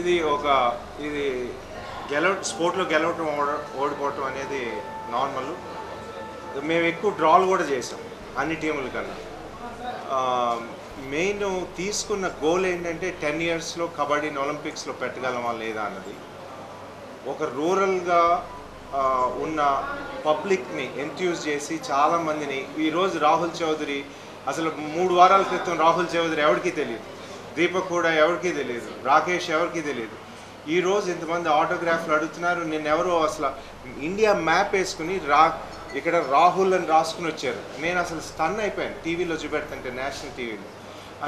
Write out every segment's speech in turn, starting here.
ఇది ఒక ఇది గెలవ స్పోర్ట్లో గెలవటం ఓడ- ఓడిపోవటం అనేది నార్మల్ మేము ఎక్కువ డ్రాలు కూడా చేసాం అన్ని టీముల కన్నా. మెయిన్ తీసుకున్న గోల్ ఏంటంటే టెన్ ఇయర్స్లో కబడ్డీని ఒలింపిక్స్లో పెట్టగలమా లేదా అన్నది. ఒక రూరల్గా ఉన్న పబ్లిక్ని ఎంత్యూజ్ చేసి చాలామందిని ఈరోజు రాహుల్ చౌదరి అసలు మూడు వారాల క్రితం రాహుల్ చౌదరి ఎవరికీ తెలియదు. దీపక్ కూడా ఎవరికీ తెలియదు రాకేష్ ఎవరికీ తెలియదు ఈరోజు ఇంతమంది ఆటోగ్రాఫ్లు అడుగుతున్నారు నిన్నెవరో అసలు ఇండియా మ్యాప్ వేసుకుని రా ఇక్కడ రాహుల్ అని రాసుకుని వచ్చారు. నేను అసలు స్టన్ అయిపోయాను టీవీలో చూపెడుతుంటే నేషనల్ టీవీలో.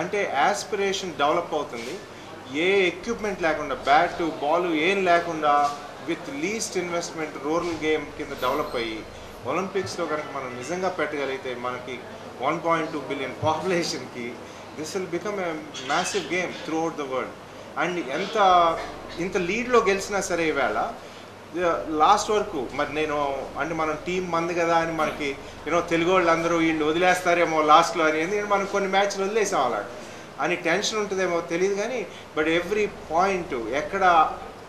అంటే యాస్పిరేషన్ డెవలప్ అవుతుంది. ఏ ఎక్విప్మెంట్ లేకుండా బ్యాట్ బాల్ ఏం లేకుండా with least investment rural game కింద డెవలప్ అయ్యి ఒలింపిక్స్లో కనుక మనం నిజంగా పెట్టగలిగితే మనకి one point two billion పాపులేషన్కి this will become a massive game throughout the world and ఎంత ఇంత లీడ్లో గెలిచినా సరే ఈవేళ లాస్ట్ వరకు మరి నేను అంటే మనం టీం మంది కదా అని మనకి యూనో తెలుగు వాళ్ళు అందరూ వీళ్ళు వదిలేస్తారేమో లాస్ట్లో అని ఎందుకంటే మనం కొన్ని మ్యాచ్లు వదిలేసాం అలా. అని టెన్షన్ ఉంటుందేమో తెలియదు కానీ బట్ ఎవ్రీ పాయింట్ ఎక్కడ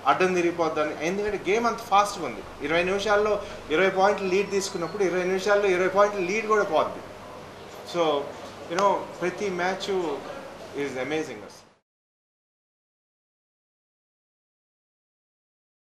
అడ్డం తిరిగిపోద్దని. ఎందుకంటే గేమ్ అంత ఫాస్ట్గా ఉంది. ఇరవై నిమిషాల్లో ఇరవై పాయింట్లు లీడ్ తీసుకున్నప్పుడు ఇరవై నిమిషాల్లో ఇరవై పాయింట్లు లీడ్ కూడా పోద్ది. సో యూనో ప్రతి మ్యాచ్ ఈజ్ అమేజింగ్ అస్